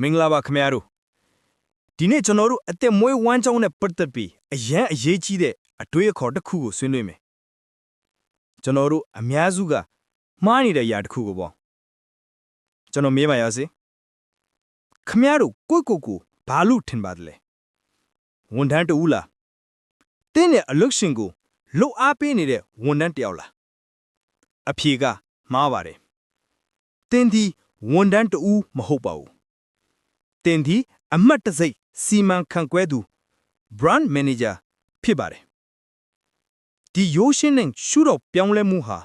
မင်္ဂလာပါခင်ဗျားတို့ဒီနေ့ကျွန်တော်တို့အသက်မွေးဝမ်းကြောင်းနဲ့ပတ်သက်ပြီးအရန်အရေးကြီးတဲ့အတွေ့အခေါ်တစ်ခုကိုဆွေးနွေးမယ်ကျွန်တော်တို့အများစုကမှားနေတဲ့ຢာတစ်ခုကိုပေါ့ကျွန်တော်မေးပါရစေခင်ဗျားတို့ကိုယ့်ကိုယ်ကိုဘာလို့ထင်ပါတယ်လဲဝန်ထမ်းတူလားတင်းရဲ့အလုပ်ရှင်ကိုလှုပ်အားပေးနေတဲ့ဝန်ထမ်းတစ်ယောက်လားအဖြေကမှားပါတယ်တင်းဒီဝန်ထမ်းတူမဟုတ်ပါဘူး တင်ဒီအမတ်တစိတ်စီမံခန့်ခွဲသူ brand manager ဖြစ်ပါတယ်ဒီရိုးရှင်းတဲ့ရှုတော့ပြောင်းလဲမှုဟာ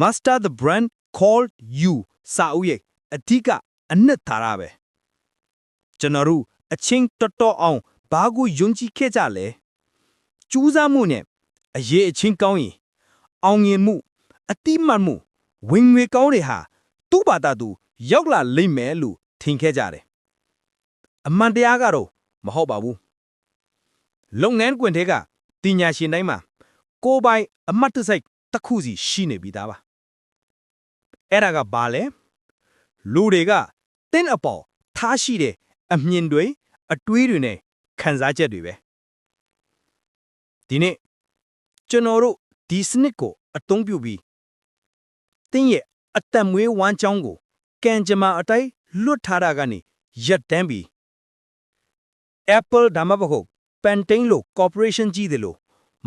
master the brand called you စာအုပ်ရဲ့အဓိကအနှစ်သာရပဲကျွန်တော်တို့အချင်းတော်တော်အောင်ဘာကိုယုံကြည်ခဲ့ကြလဲကြိုးစားမှုနဲ့အရေးအချင်းကောင်းရင်အောင်မြင်မှုအတိမတ်မှုဝင်ငွေကောင်းတွေဟာသူ့ဘာသာသူ ရောက်လာလိမ့်မယ်လို့ထင်ခဲ့ကြတယ် အမှန်တရားကတော့မဟုတ်ပါဘူးလုပ်ငန်းကွင်တွေကတင်ညာရှင်တိုင်းမှာကိုယ်ပိုင်အမတ်တစိုက်တစ်ခုစီရှိနေပြီးသားပါအဲ့ဒါကဘာလဲလူတွေကတင်းအပေါ်ထားရှိတဲ့အမြင်တွေအတွေးတွေနဲ့ခံစားချက်တွေပဲဒီနေ့ကျွန်တော်တို့ဒီစနစ်ကိုအသုံးပြုပြီးတင်းရဲ့အသက်မွေးဝမ်းကြောင်းကိုကံကြမ္မာအတိုင်းလွတ်ထားတာကနေရက်တန်းပြီး Apple ဒါမှမဟုတ် Pantene လို့ corporation ကြီးတယ်လို့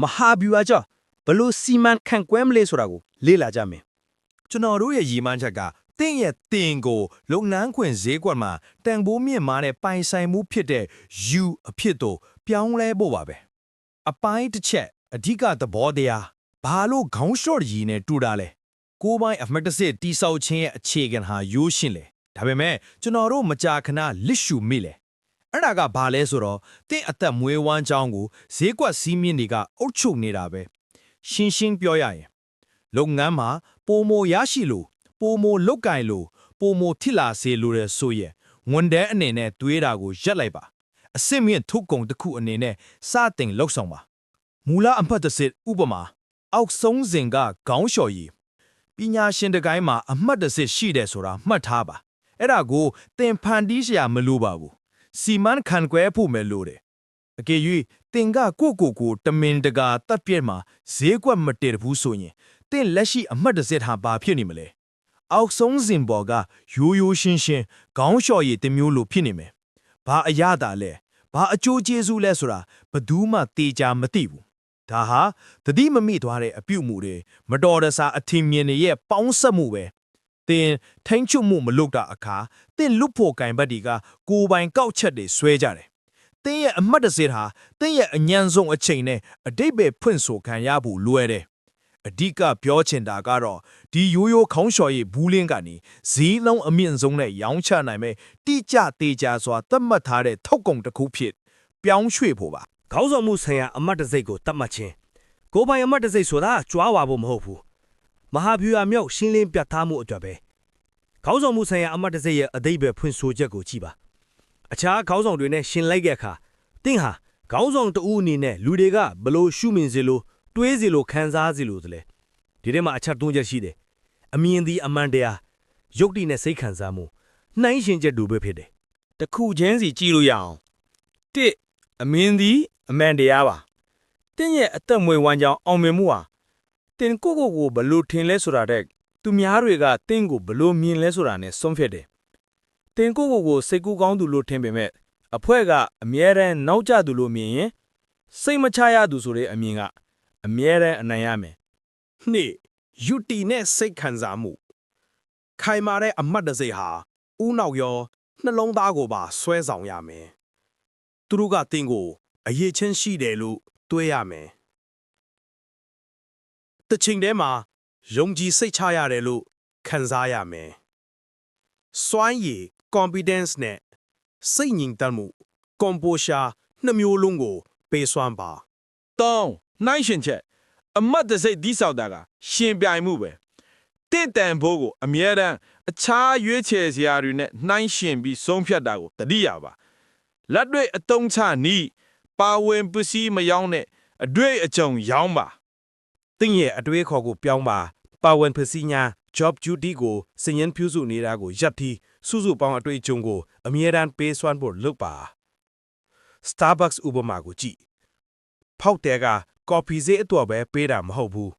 မဟာဗျူဟာကြောင့်ဘလို့စီမံခန့်ခွဲမလဲဆိုတာကိုလေ့လာကြမယ်ကျွန်တော်တို့ရဲ့ရည်မှန်းချက်ကတင့်ရဲ့တင်ကိုလုပ်ငန်းခွင်ဈေးကွက်မှာတန်ဖိုးမြင့်မားတဲ့ပိုင်ဆိုင်မှုဖြစ်တဲ့ U အဖြစ်သို့ပြောင်းလဲဖို့ပါပဲအပိုင်းတစ်ချက်အဓိကသဘောတရားဘာလို့ခေါင်းလျှော့ရည်နဲ့တူတာလဲကိုယ်ပိုင်အမတ်တစစ်တိဆောက်ခြင်းရဲ့အခြေခံဟာရိုးရှင်းလေဒါပေမဲ့ကျွန်တော်တို့မကြာခဏလစ်ရှူမိလေ အဲ့ဒါကဘာလဲဆိုတော့တင့်အသက်မွေးဝမ်းကြောင်းကိုဈေးကွက်စီးမြင့်တွေကအုပ်ချုပ်နေတာပဲရှင်းရှင်းပြောရရင်လုပ်ငန်းမှာပိုမိုရရှိလို့ပိုမိုလုတ်ကင်လို့ပိုမိုထိလာစေလိုတဲ့ဆိုရင်ဝန်တန်းအနေနဲ့တွေးတာကိုရက်လိုက်ပါအစစ်မြင့်ထုတ်ကုန်တစ်ခုအနေနဲ့စတင်လှုပ်ဆောင်ပါမူလအမှတ်တစ်စစ်ဥပမာအောက်ဆုံးစဉ်ကခေါင်းလျှော်ရည်ပညာရှင်တကိုင်းမှာအမှတ်တစ်စစ်ရှိတယ်ဆိုတာမှတ်ထားပါအဲ့ဒါကိုသင်ဖန်တီးစရာမလိုပါဘူး စီမံခန့်ခွဲဖို့မယ်လို့တယ်အကယ်၍တင်ကကိုကိုကိုတမင်တကာတပ်ပြက်မှာဈေးကွက်မတည်ဘူးဆိုရင်တင့်လက်ရှိအမှတ်တစ်စက်ဟာဘာဖြစ်နေမလဲအောက်ဆုံးစင်ပေါ်ကရိုးရိုးရှင်းရှင်းခေါင်းလျှော်ရည်တစ်မျိုးလိုဖြစ်နေမယ်ဘာအရသာလဲဘာအကျိုးကျေးဇူးလဲဆိုတာဘယ်သူမှတေချာမသိဘူးဒါဟာတတိမမိသွားတဲ့အပြုတ်မှုတွေမတော်တဆအထင်မြင်တွေရဲ့ပေါင်းဆက်မှုပဲ တင်ထိန်ချွတ်မှုမလုပ်တာအခါတင့်လွတ်ဖို့ကင်ဘတ်ဒီကကိုယ်ပိုင်ကောက်ချက်တွေဆွဲကြတယ်တင်းရဲ့အမှတ်တစေဟာတင်းရဲ့အညံဆုံးအချိန်နဲ့အတိတ်ပဲဖွင့်ဆိုခံရဖို့လွယ်တယ်။အဓိကပြောချင်တာကတော့ဒီရိုးရိုးခေါင်းလျှော်ရည်ဘူးလင်းကနေဈေးလုံးအမြင့်ဆုံးနဲ့ရောင်းချနိုင်မဲ့တိကျသေးကြစွာသတ်မှတ်ထားတဲ့ထုတ်ကုန်တစ်ခုဖြစ်ပြောင်းရွှေ့ဖို့ပါခေါင်းဆောင်မှုဆိုင်ရာအမတ်တစိတ်ကိုတတ်မှတ်ခြင်းကိုယ်ပိုင်အမတ်တစိတ်ဆိုတာကြွားဝါဖို့မဟုတ်ဘူး မဟာဗျူဟာမြောက်ရှင်းလင်းပြတ်သားမှုအတွက်ပဲခေါင်းဆောင်မှုဆိုင်ရာအမတ်တစိတ်ရဲ့အတိတ်ပဲဖွင့်ဆိုချက်ကိုကြည့်ပါအခြားခေါင်းဆောင်တွေနဲ့ရှင်လိုက်တဲ့အခါတင်းဟာခေါင်းဆောင်တဦးအနေနဲ့လူတွေကဘလို့ရှုမြင်စေလို့တွေးစေလို့ခံစားစေလို့တလဲဒီထဲမှာအချက်သုံးချက်ရှိတယ်အမြင်သည်အမှန်တရားယုတ်တိနဲ့စိတ်ခံစားမှုနှိုင်းရှင်ချက်တူပဲဖြစ်တယ်တစ်ခုချင်းစီကြည့်လို့ရအောင်တစ်အမင်းသည်အမှန်တရားပါတင်းရဲ့အသက်မွေးဝမ်းကြောင်းအောင်မြင်မှုဟာ တင်းကိုကိုကိုဘလို့ထင်လဲဆိုတာတဲ့သူများတွေကတင်းကိုဘလို့မြင်လဲဆိုတာနဲ့ဆုံးဖြတ်တယ်တင်းကိုကိုကိုစိတ်ကူးကောင်းသူလို့ထင်ပေမဲ့အဖွဲကအမြဲတမ်းနောက်ကျသူလို့မြင်ရင်စိတ်မချရသူဆိုတဲ့အမြင်ကအမြဲတမ်းအနိုင်ရမယ်နှစ်ယူတီနဲ့စိတ်ခံစားမှုခိုင်မာတဲ့အမှတ်တစေဟာဥနောက်ရောနှလုံးသားကိုပါဆွဲဆောင်ရမယ်သူတို့ကတင်းကိုအရေးချင်းရှိတယ်လို့တွေးရမယ် တစ်ချိန်တည်းမှာယုံကြည်စိတ်ချရတယ်လို့ခံစားရမယ်စွမ်းရည် confidence နဲ့စိတ်ငြိမ်သက်မှု composure နှစ်မျိုးလုံးကို ပေးစွမ်းပါတောင်းနှိုင်းရှင်ချက်အမတ်တစိတ်ဒီဆောက်တာကရှင်ပြိုင်မှုပဲတင့်တန်ဖို့ကိုအမြဲတမ်းအခြားရွေးချယ်စရာတွေနဲ့နှိုင်းရှင်ပြီးဆုံးဖြတ်တာကိုတတိယပါလက်တွေ့အတုံးချနီးပါဝင်ပစ္စည်းမယောင်းနဲ့အတွေ့အကြုံရောင်းပါ တင်းရဲ့အတွေးခေါ်ကိုပြောင်းပါပါဝင်ဖစီညာ job duty ကိုစည်ရင်ပြုစုနေတာကိုရပ်ပြီးစုစုပေါင်းအတွေ့အကြုံကိုအမြဲတမ်းပေးစွမ်းဖို့လုပ်ပါ Starbucks ဥပမာကိုကြည့်ဖောက်တဲ့ကကော်ဖီဈေးအတော်ပဲပေးတာမဟုတ်ဘူး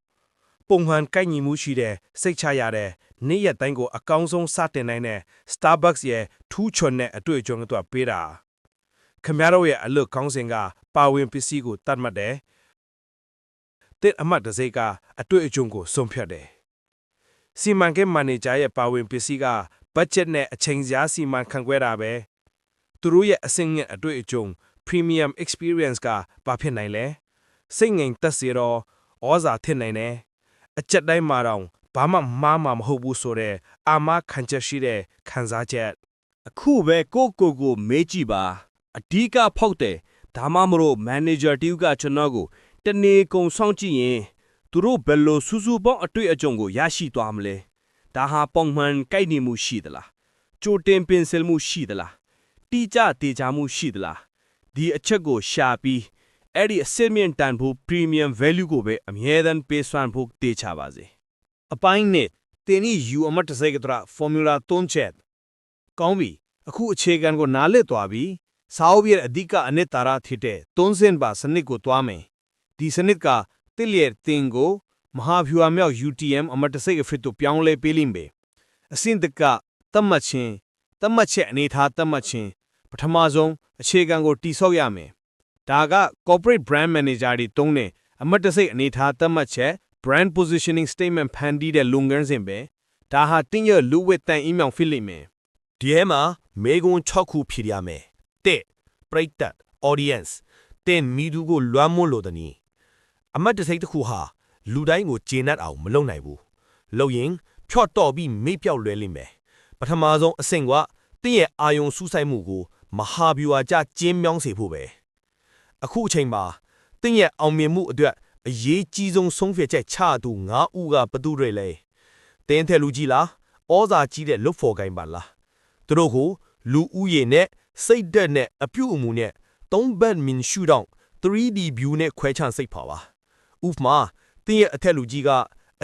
ပုံမှန်ကိုက်ညီမှုရှိတဲ့စိတ်ချရတဲ့နေ့ရက်တိုင်းကိုအကောင်းဆုံးစတင်နိုင်တဲ့ Starbucks ရဲ့ထူးချွန်တဲ့အတွေ့အကြုံတွေပေးတာခင်ဗျားတို့ရဲ့အလုပ်ကောင်းစဉ်ကပါဝင်ပစ္စည်းကိုတတ်မှတ်တယ် တဲ့အမှတ်တစ်စိတ်ကအတွေ့အကြုံကိုဆုံးဖြတ်တယ်စီမံကိန်းမန်နေဂျာရဲ့ပါဝင်ပစ္စည်းကဘတ်ဂျက်နဲ့အချိန်ကြားစီမံခန့်ခွဲတာပဲသူတို့ရဲ့အဆင့်ငင်အတွေ့အကြုံ premium experience ကဘာဖြစ်နိုင်လဲစိတ်ငြိမ်သက်စေတော့ဩဇာထစ်နိုင်တယ်အချက်တိုင်းမှာတော့ဘာမှမှားမှာမဟုတ်ဘူးဆိုတဲ့အာမခံချက်ရှိတဲ့ခံစားချက်အခုပဲကိုကိုကိုမေးကြည့်ပါအဓိကဖောက်တယ်ဒါမှမဟုတ်မန်နေဂျာတူကကျွန်တော်ကို တနေကုန်ဆောင်ကြည့်ရင်သူတို့ဘယ်လိုစူးစူပေါင်းအတွေ့အကြုံကိုရရှိသွားမလဲဒါဟာပုံမှန်ကိုက်နေမှုရှိသလားကြိုတင်ပင်စင်မှုရှိသလားတိကျတေချာမှုရှိသလားဒီအချက်ကိုရှာပြီးအဲ့ဒီအစစ်မြင့်တန်ဖို့ premium value ကိုပဲအမြဲတမ်းပေးစွမ်းဖို့တေချာပါစေအပိုင်းနဲ့တင်းဤယူအမတ်တစိကတရ formula 3ချက်ကောင်းပြီအခုအခြေခံကိုနားလည်သွားပြီစာအုပ်ရဲ့အဓိကအနှစ်သာရဖြစ်တဲ့3စင်ပါစနစ်ကိုတွားမယ် ဒီစနစ်ကတစ်လျက်တင်ကိုမဟာဗျူဟာမြောက် UTM အမတ်တစိအဖရစ်တို့ပြောင်းလဲပေးလိမ့်မယ်အစင်တကတတ်မှတ်ခြင်းတတ်မှတ်ချက်အနေထားတတ်မှတ်ခြင်းပထမဆုံးအခြေခံကိုတိဆောက်ရမယ်ဒါက corporate brand manager တွေတုံးတဲ့အမတ်တစိအနေထားတတ်မှတ်ချက် brand positioning statement ဖန်တီးတဲ့လုပ်ငန်းစဉ်ပဲဒါဟာတင်းရလူဝက်တန်အီးမောင်ဖြစ်လိမ့်မယ်ဒီထဲမှာမေကွန်6ခုဖြည့်ရမယ်တဲ့ပရိသတ် audience တင်မီသူကိုလွမ်းမွလို့တနည်း အမတ်တစိတ်တစ်ခုဟာလူတိုင်းကိုကျေနပ်အောင်မလုပ်နိုင်ဘူးလုပ်ရင်ဖြော့တော့ပြီးမေ့ပြောက်လွဲလိမ့်မယ်ပထမဆုံးအဆင့်ကတင်းရဲ့အာယုံစူးစိုက်မှုကိုမဟာဗျူဟာကြကျင်းမြောင်းစေဖို့ပဲအခုအချိန်မှာတင်းရဲ့အောင်မြင်မှုအတွက်အရေးကြီးဆုံးဆုံးဖြတ်ချက်ချသူ၅ဦးကဘသူတွေလဲတင်းတဲ့လူကြီးလားဩဇာကြီးတဲ့လွတ်ဖော်ကိုင်းပါလားသူတို့ကိုလူဦးရေနဲ့စိတ်ဓာတ်နဲ့အပြုအမူနဲ့သုံးဘက်မြင်ရှုထောင့် 3D view နဲ့ခွဲခြားစိတ်ပါပါ ဥပမာတင်းရဲ့အထက်လူကြီးက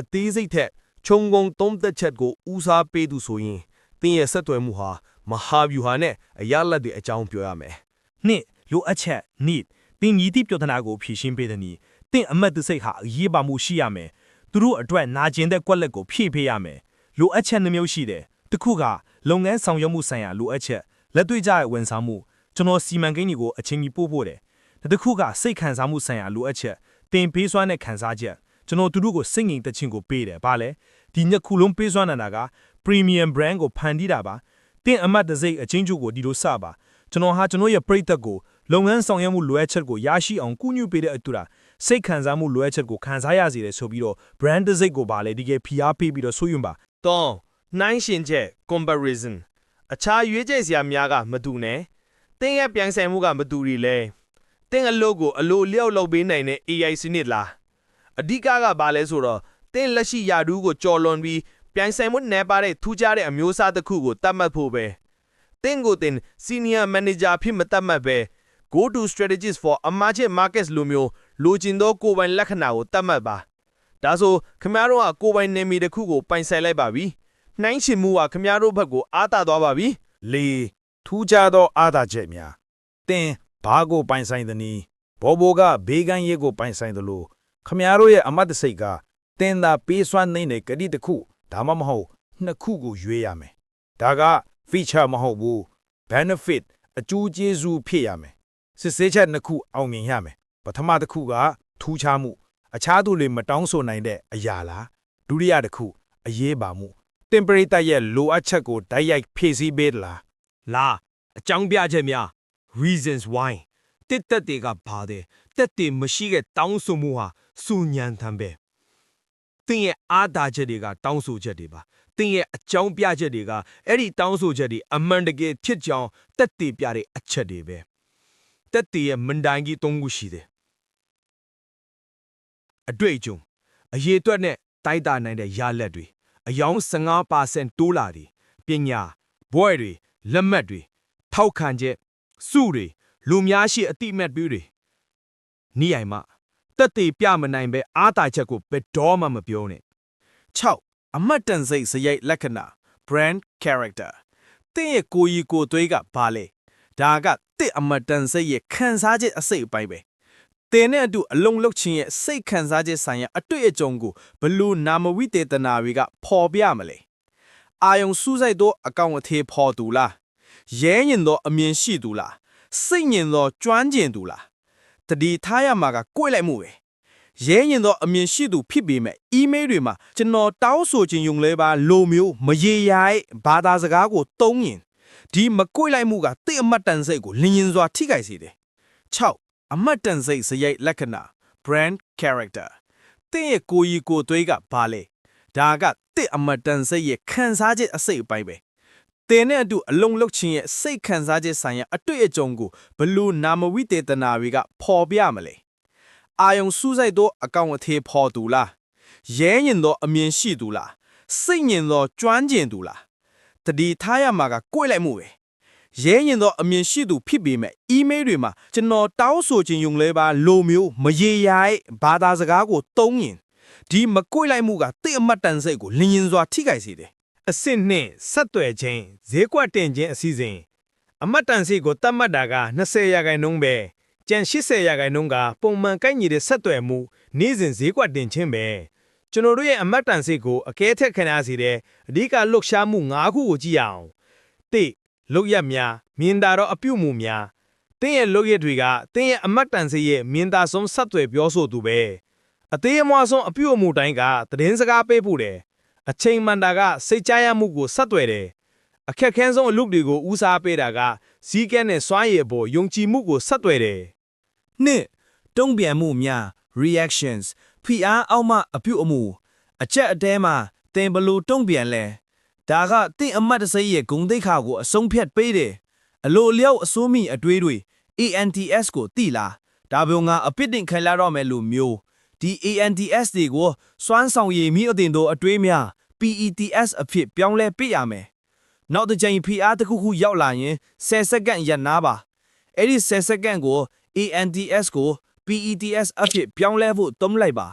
အသေးစိတ်ထက်ခြုံငုံသုံးသက်ချက်ကိုဦးစားပေးသူဆိုရင်တင်းရဲ့ဆက်သွယ်မှုဟာမဟာဗျူဟာနဲ့အရလက်တွေအကြောင်းပြောရမယ်နှစ်လိုအပ်ချက် need တင်မြည်သည့်ပြဿနာကိုဖြေရှင်းပေးတဲ့နည်းတင့်အမတ်တစိတ်ဟာအရေးပါမှုရှိရမယ်သူတို့အတွက်နာကျင်တဲ့ကွက်လက်ကိုဖြည့်ပေးရမယ်လိုအပ်ချက်နှမျိုးရှိတယ်တစ်ခုကလုပ်ငန်းဆောင်ရွက်မှုဆိုင်ရာလိုအပ်ချက်လက်တွေ့ကျတဲ့ဝန်ဆောင်မှုကျွန်တော်စီမံကိန်းတွေကိုအချိန်ကြီးပို့ဖို့တယ်တစ်ခုကစိတ်ခံစားမှုဆိုင်ရာလိုအပ်ချက် တင်ပေးစွမ်းတဲ့ခံစားချက်ကျွန်တော်သူတို့ကိုစိတ်ငြိမ်သက်ခြင်းကိုပေးတယ်ဗာလဲဒီညက်ခုလုံးပေးစွမ်းနေတာက premium brand ကိုဖန်တီးတာပါတင့်အမတ်တစိတ်အချင်းကျုပ်ကိုဒီလိုစပါကျွန်တော်ဟာကျွန်တော်ရဲ့ပြိသက်ကိုလုပ်ငန်းဆောင်ရွက်မှုလိုအပ်ချက်ကိုရရှိအောင်ကုညွပေးတဲ့အတူတာစိတ်ခံစားမှုလိုအပ်ချက်ကိုခံစားရစေတယ်ဆိုပြီးတော့ brand တစိတ်ကိုပါလေဒီကဖိအားပေးပြီးတော့ဆိုရင်ပါတော့နှိုင်းရှင်ချက် comparison အခြားရွေးချယ်စရာများကမတူနဲ့တင်းရဲ့ပြိုင်ဆိုင်မှုကမတူရီလဲ တင်းအလုပ်ကိုအလိုလျောက်လုပ်ပေးနိုင်တဲ့ AI စနစ်လားအဓိကကဘာလဲဆိုတော့တင်းလက်ရှိယာဒူးကိုကြော်လွန်ပြီးပြိုင်ဆိုင်မှုနယ်ပါတဲ့ထူးခြားတဲ့အမျိုးအစားတစ်ခုကိုတတ်မှတ်ဖို့ပဲတင်းကိုတင် senior manager ဖြစ်မတတ်မှတ်ပဲ go to strategies for emerging markets လိုမျိုးလိုချင်သောကိုယ်ပိုင်လက္ခဏာကိုတတ်မှတ်ပါဒါဆိုခမရတို့ကကိုယ်ပိုင်နေမီတစ်ခုကိုပိုင်ဆိုင်လိုက်ပါပြီနှိုင်းရှင်မှုကခမရတို့ဘက်ကိုအားတာသွားပါပြီလေထူးခြားသောအားသာချက်များတင်း ဘာကိုပိုင်ဆိုင်သနည်းဘောဘောကဘေးကန်းရဲကိုပိုင်ဆိုင်သလိုခမည်းတော်ရဲ့အမတ်တစိတ်ကတင်းသာပေးစွမ်းနေတဲ့ကတိတစ်ခုဒါမှမဟုတ်နှစ်ခုကိုရွေးရမယ်ဒါက feature မဟုတ်ဘူး benefit အကျိုးကျေးဇူးဖြစ်ရမယ်စစ်ဆေးချက်နှစ်ခုအောင်မြင်ရမယ်ပထမတစ်ခုကထူးခြားမှု အခြားသူတွေမတောင်းဆိုနိုင်တဲ့အရာလားဒုတိယတစ်ခုအရေးပါမှုတင်ပရိသတ်ရဲ့လိုအပ်ချက်ကိုတိုက်ရိုက်ဖြည့်ဆည်းပေးသလားလာအကြောင်းပြချက်များ reasons why တစ်တက်တွေကပါတယ်တက်တွေမရှိတဲ့တောင်းဆိုမှုဟာစူညံသံပဲတင်းရဲ့အားသာချက်တွေကတောင်းဆိုချက်တွေပါတင်းရဲ့အကြောင်းပြချက်တွေကအဲ့ဒီတောင်းဆိုချက်တွေအမှန်တကယ်ဖြစ်ကြောင်းတက်တွေပြတဲ့အချက်တွေပဲတက်တွေရဲ့မန်တိုင်ကြီးသုံးခုရှိတယ်အတွေ့အကြုံအရေးအတွက်နဲ့တိုက်တာနိုင်တဲ့ရလက်တွေအယောင်15%တိုးလာတယ်ပညာဘွဲ့တွေလက်မှတ်တွေထောက်ခံချက် စုတွေလူများရှိအတိအမတ်ပြီးတွေနိယိုင်မတက်တေပြမနိုင်ပဲအားတာချက်ကိုဘယ်တော့မှမပြောနဲ့6အမတ်တန်စိတ်စရိုက်လက္ခဏာ brand character တင့်ရဲ့ကိုကြီးကိုသွေးကဘာလဲဒါကတစ်အမတ်တန်စိတ်ရဲ့ခံစားချက်အစိတ်အပိုင်းပဲတင်နဲ့အတူအလုံးလုံးချင်းရဲ့စိတ်ခံစားချက်ဆိုင်ရာအတွေ့အကြုံကိုဘလို့နာမဝိတေသနာတွေကပေါ်ပြမလဲအာယုံစူးစိုက်သောအကောင့်အသေးဖော်သူလား ရဲညင်သောအမြင်ရှိသူလားစိတ်ညင်သောကျွမ်းကျင်သူလားတတိထားရမှာကကိုယ်လိုက်မှုပဲရဲညင်သောအမြင်ရှိသူဖြစ်ပေမဲ့အီးမေးလ်တွေမှာကျွန်တော်တောင်းဆိုခြင်းယုံလဲပါလိုမျိုးမရေရာရဲ့ဘာသာစကားကိုတုံးရင်ဒီမကိုယ်လိုက်မှုကတိတ်အမတ်တန်စိတ်ကိုလင်းရင်စွာထိခိုက်စေတယ်6အမတ်တန်စိတ်စရိုက်လက္ခဏာ brand character တင့်ရဲ့ကိုကြီးကိုသွေးကဘာလဲဒါကတစ်အမတ်တန်စိတ်ရဲ့ခံစားချက်အစိတ်အပိုင်းပဲ တင်နဲ့အတူအလုံးလုံးချင်းရဲ့စိတ်ခံစားချက်ဆိုင်ရာအတွေ့အကြုံကိုဘလို့နာမဝိတေသနာတွေကပေါ်ပြမလဲအာယုံစူးစိုက်သောအကောင့်အသေးဖော်သူလားရဲညင်သောအမြင်ရှိသူလားစိတ်ညင်သောကျွမ်းကျင်သူလားတတိထားရမှာကကိုယ်လိုက်မှုပဲရဲညင်သောအမြင်ရှိသူဖြစ်ပေမဲ့အီးမေးလ်တွေမှာကျွန်တော်တောင်းဆိုခြင်းယုံလဲပါလိုမျိုးမရေရာရဲ့ဘာသာစကားကိုတုံးရင်ဒီမကိုယ်လိုက်မှုကတိတ်အမတ်တန်စိတ်ကိုလင်းရင်စွာထိခိုက်စေတယ် အဆင့်နှင့်ဆက်သွယ်ခြင်းဈေးကွက်တင်ခြင်းအစီအစဉ်အမတ်တန်စီကိုတတ်မှတ်တာက20ရာခိုင်နှုန်းပဲကျန်80ရာခိုင်နှုန်းကပုံမှန်ကိုက်ညီတဲ့ဆက်သွယ်မှုနေ့စဉ်ဈေးကွက်တင်ခြင်းပဲကျွန်တော်တို့ရဲ့အမတ်တန်စီကိုအကဲထက်ခံရစေတဲ့အဓိကလှုပ်ရှားမှု၅ခုကိုကြည့်ရအောင်တိလုတ်ရက်များမြင်တာတော့အပြုတ်မှုများတင်းရဲ့လုတ်ရက်တွေကတင်းရဲ့အမတ်တန်စီရဲ့မြင်တာဆုံးဆက်သွယ်ပြောဆိုသူပဲအသေးအမွှားဆုံးအပြုတ်မှုတိုင်းကသတင်းစကားပေးဖို့တယ် အချိန်မှန်တာကစိတ်ကြရမှုကိုဆက်သွယ်တယ်။အခက်ခဲဆုံးအလုပ်တွေကိုဦးစားပေးတာကဇီးကဲနဲ့စွမ်းရည်အပေါ်ယုံကြည်မှုကိုဆက်သွယ်တယ်နှစ်တုံ့ပြန်မှုများ reactions ဖိအားအောက်မှအပြုတ်အမူအချက်အတဲမှာသင်ဘလို့တုံ့ပြန်လဲဒါကတင့်အမတ်တစိရဲ့ဂုံတိတ်ခါကိုအဆုံးဖြတ်ပေးတယ်အလိုအလျောက်အစိုးမိအတွေးတွေ ANTS ကိုတိလားဒါပေမဲ့ငါအပစ်တင်ခံလာတော့မယ်လို့မျိုး ဒီ ANTS တွေကိုစွမ်းဆောင်ရည်မိအတင်တို့အတွေးများ PETS အဖြစ်ပြောင်းလဲပြရမယ်နောက်တစ်ချိန်ဖိအားတစ်ခုခုရောက်လာရင်10စက္ကန့်ရပ်နာပါအဲ့ဒီ10စက္ကန့်ကို ANTS ကို PETS အဖြစ်ပြောင်းလဲဖို့တုံးလိုက်ပါ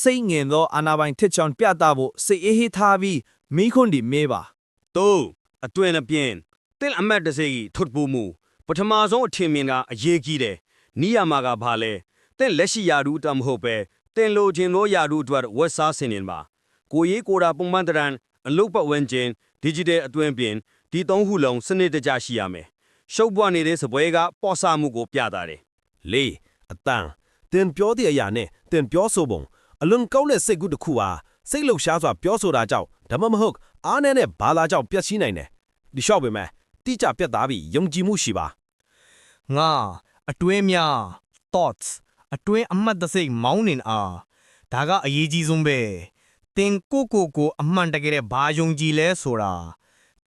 စိတ်ငင်သောအာနာပိုင်ထစ်ချောင်ပြတာဖို့စိတ်အေးဟေးထားပြီးမိခွန်းဒီမေးပါ၃အတွင်အပြင်တင်းအမတ်တစေကြီးထွတ်ပူမှုပထမဆုံးအထင်မြင်ကအရေးကြီးတယ်နီးရမှာကဘာလဲတင်းလက်ရှိယာရုတမဟုတ်ပဲ တင်းလိုချင်သောယာရုအတွက်ဝက်စားစင်နေပါကိုရေးကိုတာပုံမှန်တရန်အလုတ်ပတ်ဝန်းကျင် digital အတွင်ပြင်ဒီသုံးခုလုံးစနစ်တကျရှိရမယ်ရှုပ်ပွားနေတဲ့စပွဲကပေါ်ဆမှုကိုပြတာတယ်လေးအတန်တင်ပြောတဲ့အရာနဲ့တင်ပြောဆိုပုံအလွန်ကောင်းတဲ့စိတ်ကူးတစ်ခုဟာစိတ်လှုပ်ရှားစွာပြောဆိုတာကြောင့်ဒါမှမဟုတ်အားနည်းတဲ့ဘာသာကြောင့်ပျက်စီးနိုင်တယ်ဒီလျှောက်ပေမဲ့တိကျပြတ်သားပြီးယုံကြည်မှုရှိပါငါအတွင်းများ thoughts အတွင်းအမှတ်တစိတ်မောင်းနေအားဒါကအရေးကြီးဆုံးပဲတင်ကိုကိုကိုအမှန်တကယ်တဲ့ဘာယုံကြည်လဲဆိုတာ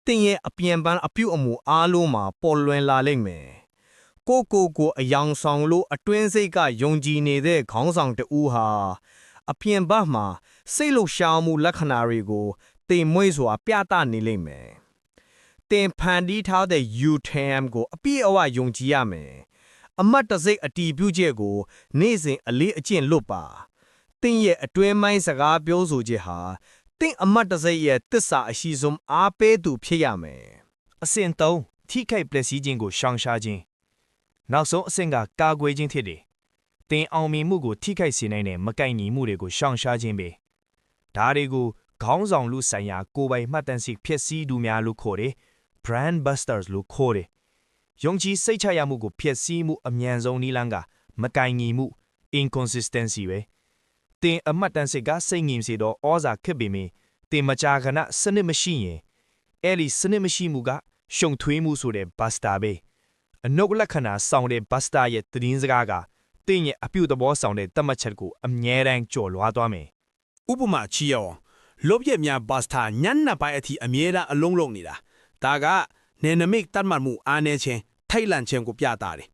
တင်ရဲ့အပြန်ပန်းအပြုတ်အမူအားလုံးမှာပေါ်လွင်လာလိမ့်မယ်ကိုကိုကိုအယောင်ဆောင်လို့အတွင်းစိတ်ကယုံကြည်နေတဲ့ခေါင်းဆောင်တူဟာအပြင်ဘက်မှာစိတ်လှရှားမှုလက္ခဏာတွေကိုတင်မွေးစွာပြသနေလိမ့်မယ်တင်ဖန်တီးထားတဲ့ UTM ကိုအပြည့်အဝယုံကြည်ရမယ်။ အမတ်တစိတ်အတီးပြုချက်ကို နေ့စဉ်အလေးအကျင့်လွတ်ပါ။တင်ရဲ့အတွင်းပိုင်းစကားပြောဆိုချက်ဟာတင်အမတ်တစိတ်ရဲ့တစ္ဆာအရှိဆုံးအားပေးသူဖြစ်ရမယ်။အဆင့်3ထိခိုက်ပျက်စီးခြင်းကိုရှောင်ရှားခြင်းနောက်ဆုံးအဆင့်ကကာကွယ်ခြင်းဖြစ်တယ်။တင်အောင်မြင်မှုကိုထိခိုက်စေနိုင်တဲ့မကိုက်ညီမှုတွေကိုရှောင်ရှားခြင်းပဲ။ဒါတွေကိုခေါင်းဆောင်လူဆိုင်ရာကိုယ်ပိုင်မှတ်တမ်းစီဖြစ်စည်းသူများလို့ခေါ်တယ်။ brand busters လို့ခေါ်တယ်။ ယုံကြည်စိတ်ချရမှုကိုဖျက်ဆီးမှုအမြန်ဆုံးနည်းလမ်းကမကင်ညီမှု inconsistency ပဲ။တင်အမှတ်တမ်းစစ်ကစိတ်ငြိမ်စေတော့ဩဇာခက်ပေမယ့်တင်မကြာခဏစနစ်မရှိရင်အဲ့ဒီစနစ်မရှိမှုကရှုံထွေးမှုဆိုတဲ့ buster ပဲ။အနုတ်လက္ခဏာဆောင်တဲ့ buster ရဲ့သတင်းစကားကတင်ရဲ့အပြုတ်သဘောဆောင်တဲ့တတ်မှတ်ချက်ကိုအမြဲတမ်းကြော်လွှားသွားမယ်။ဥပမာချီရောလုတ်ရက်များဘတ်စတာညံ့နပ်ပိုင်းအထိအမြဲတမ်းအလုံးလုံးနေတာဒါကနယ်နမိတ်တတ်မှတ်မှုအားနည်းခြင်း ထိုက်လန့်ခြင်းကိုပြတာတယ်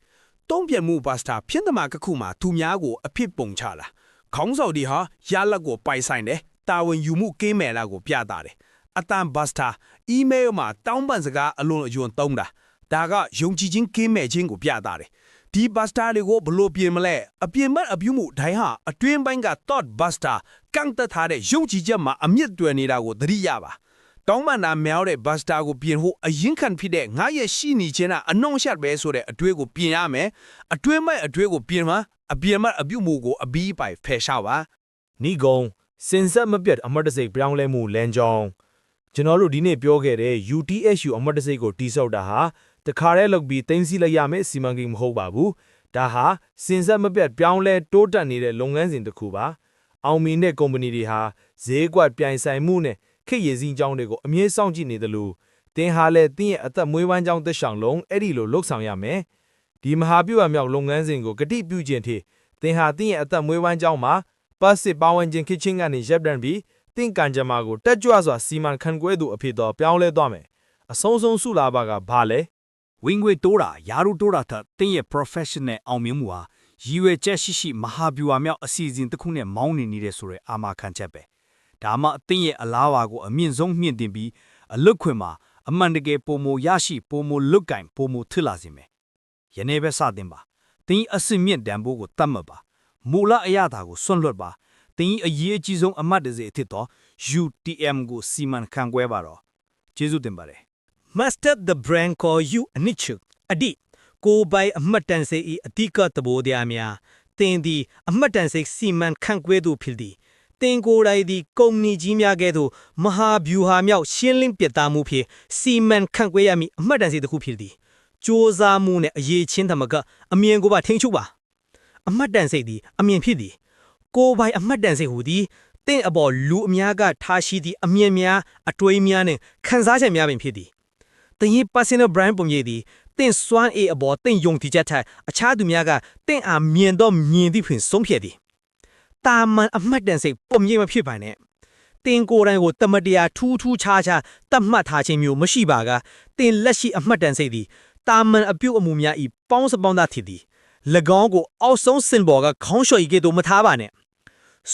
တုံးပြမှုဘတ်စတာဖြစ်သမာကခုမှာသူများကိုအဖြစ်ပုံချတာခေါင်းဆောင်ဒီဟာရလက်ကိုပိုင်ဆိုင်တယ်တာဝန်ယူမှုကင်းမယ်လားကိုပြတာတယ်အတန်ဘတ်စတာအီးမေးလ်မှာတောင်းပန်စကားအလွန်အယွန်သုံးတာဒါကယုံကြည်ခြင်းကင်းမဲ့ခြင်းကိုပြတာတယ်ဒီဘတ်စတာတွေကိုဘလို့ပြင်မလဲအပြင်မဲ့အပြုမှုဒိုင်းဟာအတွင်းပိုင်းက thought buster ကန့်တက်ထားတဲ့ယုံကြည်ချက်မှာအမြင့်တွယ်နေတာကိုသတိရပါ တောင်းပန်တာများတဲ့ဘတ်စတာကိုပြင်ဖို့အရင်ခံဖြစ်တဲ့ငါရဲ့ရှိနေခြင်းကအနှောင့်ရှက်ပဲဆိုတဲ့အတွေးကိုပြင်ရမယ်အတွင်းမဲ့အတွေးကိုပြင်မှာအပြင်မဲ့အပြုတ်မှုကိုအဘီးပိုင်ဖယ်ရှားပါနီကုံစင်ဆက်မပြတ်အမတ်တစိတ်ပြောင်းလဲမှုလမ်းကြောင်းကျွန်တော်တို့ဒီနေ့ပြောခဲ့တဲ့ UTSU အမတ်တစိတ်ကိုတိစောက်တာဟာတခါတည်းလုပ်ပြီးတင်းစီလိုက်ရမယ့်စီမံကိန်းမဟုတ်ပါဘူးဒါဟာစင်ဆက်မပြတ်ပြောင်းလဲတိုးတက်နေတဲ့လုပ်ငန်းစဉ်တစ်ခုပါအောင်မီတဲ့ကုမ္ပဏီတွေဟာဈေးကွက်ပြိုင်ဆိုင်မှုနဲ့ ခေတ်ရည်စည်းကြောင်းတွေကိုအမြဲစောင့်ကြည့်နေတယ်လို့တင်ဟာလည်းတင်းရဲ့အသက်မွေးဝမ်းကြောင်းသက်ဆောင်လုံးအဲ့ဒီလိုလှုပ်ဆောင်ရမယ်ဒီမဟာပြုအမြောက်လုပ်ငန်းစဉ်ကိုဂတိပြုခြင်းထိတင်ဟာတင်းရဲ့အသက်မွေးဝမ်းကြောင်းမှာပတ်စစ်ပါဝင်ခြင်းခစ်ချင်းကနေရပ်တန့်ပြီးတင့်ကန်ကြမာကိုတက်ကြွစွာစီမံခန့်ခွဲသူအဖြစ်တော်ပြောင်းလဲသွားမယ်အဆုံးဆုံးစုလာပါကဘာလဲဝင်ငွေတိုးတာယာရုတိုးတာထက်တင်းရဲ့ professional အောင်မြင်မှုဟာရည်ရွယ်ချက်ရှိရှိမဟာဗျူဟာမြောက်အစီအစဉ်တစ်ခုနဲ့မောင်းနေနေတဲ့ဆိုတဲ့အာမခံချက်ပဲ ဒါမှအတင်းရဲ့အလားအဝါကိုအမြင့်ဆုံးမြင့်တင်ပြီးအလုတ်ခွင်မှာအမှန်တကယ်ပုံမရရှိပုံမလွတ်ကင်ပုံမထစ်လာစေမယ်ယနေ့ပဲစတင်ပါတင်းအစင်မြင့်တန်ဖိုးကိုတတ်မှတ်ပါမူလအရသာကိုစွန့်လွတ်ပါတင်းအရေးအကြီးဆုံးအမတ်တစေအဖြစ်တော့ UTM ကိုစီမံခန့်ခွဲပါတော့ကျေးဇူးတင်ပါတယ် Master the brand call you အနစ်ချအဒီကိုပိုင်အမှတ်တန်စေဤအတိကတဘောတရားများတင်သည်အမှတ်တန်စေစီမံခန့်ခွဲသူဖြစ်သည် တင်ကိုယ်တိုင်သည်ကုမ္ပဏီကြီးများကဲ့သို့မဟာဗျူဟာမြောက်ရှင်းလင်းပြတ်သားမှုဖြင့်စီမံခန့်ခွဲရမည့်အမှတ်တန်စေတစ်ခုဖြစ်သည်စ조사မှုနဲ့အရေးချင်းသမကအမြင်ကိုပါထိန်းချုပ်ပါအမှတ်တန်စိတ်သည်အမြင်ဖြစ်သည်ကိုယ်ပိုင်အမှတ်တန်စိတ်ဟူသည်တင့်အပေါ်လူအများကထားရှိသည့်အမြင်များအတွေးများနှင့်ခံစားချက်များပင်ဖြစ်သည်တင်ရင် personal brand ပုံရိပ်သည်တင့်စွမ်းအေးအပေါ်တင့်ယုံကြည်ချက်ထက်အခြားသူများကတင့်အားမြင်တော့မြင်သည့်ဖြင့်ဆုံးဖြတ်သည် တာမန်အမှတ်တန်စိတ်ပုံရိပ်မဖြစ်ပါနဲ့တင်ကိုယ်တိုင်ကိုတမတရားထူးထူးခြားခြားတတ်မှတ်ထားခြင်းမျိုးမရှိပါကတင်လက်ရှိအမှတ်တန်စိတ်သည်တာမန်အပြုတ်အမူများဤပေါင်းစပေါင်းသားဖြစ်သည်၎င်းကိုအောက်ဆုံးစင်ဘော်ကခေါင်းလျှော်ဤကဲ့သို့မထားပါနဲ့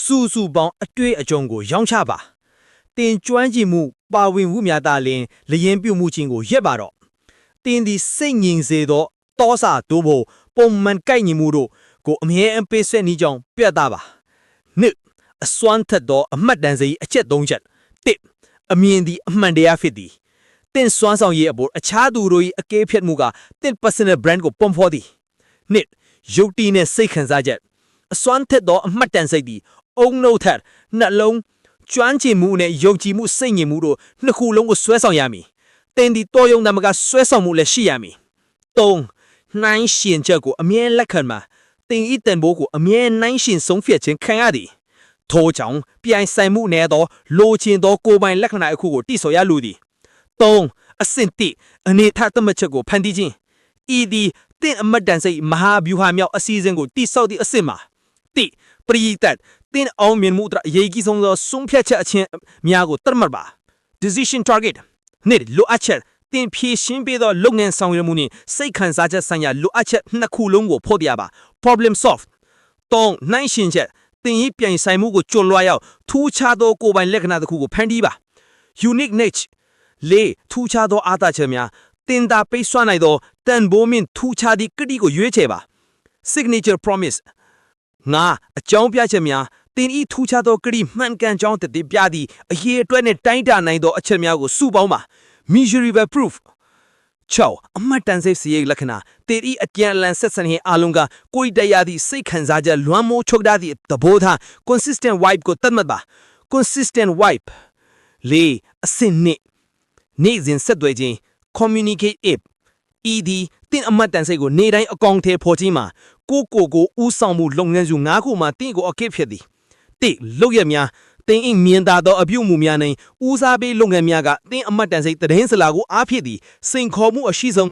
စူစူပေါင်းအတွေ့အကြုံကိုရောင်းချပါတင်ကျွမ်းကျင်မှုပါဝင်မှုများသာလျှင်လျင်ပြုမှုခြင်းကိုရက်ပါတော့တင်သည်စိတ်ငြိမ်စေသောတောစာတို့ဖို့ပုံမှန်ကိုက်ညီမှုတို့ကိုအမြဲအပေးဆက်နေကြောင်းပြတ်သားပါ နှစ်အစွမ်းထက်သောအမှတ်တန်စည်းအချက်၃ချက်တစ်အမြင်သည်အမှန်တရားဖြစ်သည်တင့်စွမ်းဆောင်ရည်အပေါ်အခြားသူတို့၏အကဲဖြတ်မှုကတင့် personal brand ကိုပုံဖော်သည်နှစ်ရုပ်တည်နှင့်စိတ်ခံစားချက်အစွမ်းထက်သောအမှတ်တန်စိတ်သည်အုံနှုတ်ထက်နှလုံးကျွမ်းကျင်မှုနဲ့ယုံကြည်မှုစိတ်ငြိမ်မှုတို့နှစ်ခုလုံးကိုဆွဲဆောင်ရမည်။တင်ဒီတော်ယုံတမကဆွဲဆောင်မှုလည်းရှိရမည်။၃နှိုင်းရှင်ချက်ကိုအမြဲလက်ခံမှာ တင်ဤတန်ဖိုးကိုအမြဲနှိုင်းရှင်ဆုံးဖြတ်ခြင်းခံရသည်။ထို့ကြောင့်ပြိုင်ဆိုင်မှုနဲ့သောလိုချင်သောကိုယ်ပိုင်လက္ခဏာအခုကိုတိဆော်ရလိုသည်။၃အဆင့်တိအနေထားသမတ်ချက်ကိုဖန်တီးခြင်းဤသည်တင့်အမတ်တန်စိတ်မဟာဗျူဟာမြောက်အစီအစဉ်ကိုတိဆောက်သည့်အဆင့်မှာတိပရိသတ်တင်အောင်မြင်မှုအတွက်အရေးကြီးဆုံးသောဆုံးဖြတ်ချက်အချင်းများကိုတတ်မှတ်ပါ decision target နေ့လိုအပ်ချက် တင်ဖြည့်ရှင်းပေးသောလုပ်ငန်းဆောင်ရွက်မှုနှင့်စိတ်ခံစားချက်ဆိုင်ရာလိုအပ်ချက်နှစ်ခုလုံးကိုဖော်ပြပါ problem solve တောင်းနိုင်ရှင်းချက်တင်ရေးပြိုင်ဆိုင်မှုကိုကျွလွှားရောက်ထူးခြားသောကိုယ်ပိုင်လက္ခဏာတစ်ခုကိုဖန်တီးပါ unique niche လေထူးခြားသောအားသာချက်များတင်တာပိတ်ဆွနိုင်သောတန်ဘိုးမြင့်ထူးခြားသည့်ကတိကိုရွေးချယ်ပါ signature promise ငါအကြောင်းပြချက်များတင်ဤထူးခြားသောကတိမှန်ကန်ကြောင်းတည်ပြသည့်အရေးအတွက်နဲ့တိုင်းတာနိုင်သောအချက်များကိုစုပေါင်းပါ measurable proof 6အမတ်တန်စိတ်စရိတ်လက္ခဏာတေဤအပြန်အလှန်ဆက်ဆံရေးအလုံးကကိုယ်တရားသည့်စိတ်ခံစားချက်လွမ်းမိုးချုပ်ထားသည့်သဘောထား consistent vibe ကိုတတ်မှတ်ပါ consistent vibe လေးအစင်နှစ်နေ့စဉ်ဆက်သွယ်ခြင်း communicate app ဤသည်တင်အမတ်တန်စိတ်ကိုနေတိုင်းအကောင့်ထဲပေါ်ခြင်းမှာကိုကိုကိုဥဆောင်မှုလုပ်ငန်းစု၅ခုမှာတင့်ကိုအကစ်ဖြစ်သည်တိလောက်ရများ တင်အိမ်မြင်သာသောအပြုတ်မှုများနှင့်ဦးစားပေးလုပ်ငန်းများကတင်အမတ်တန်စိတ်တည်င်းစလာကိုအားဖြစ်သည်စိန်ခေါ်မှုအရှိဆုံး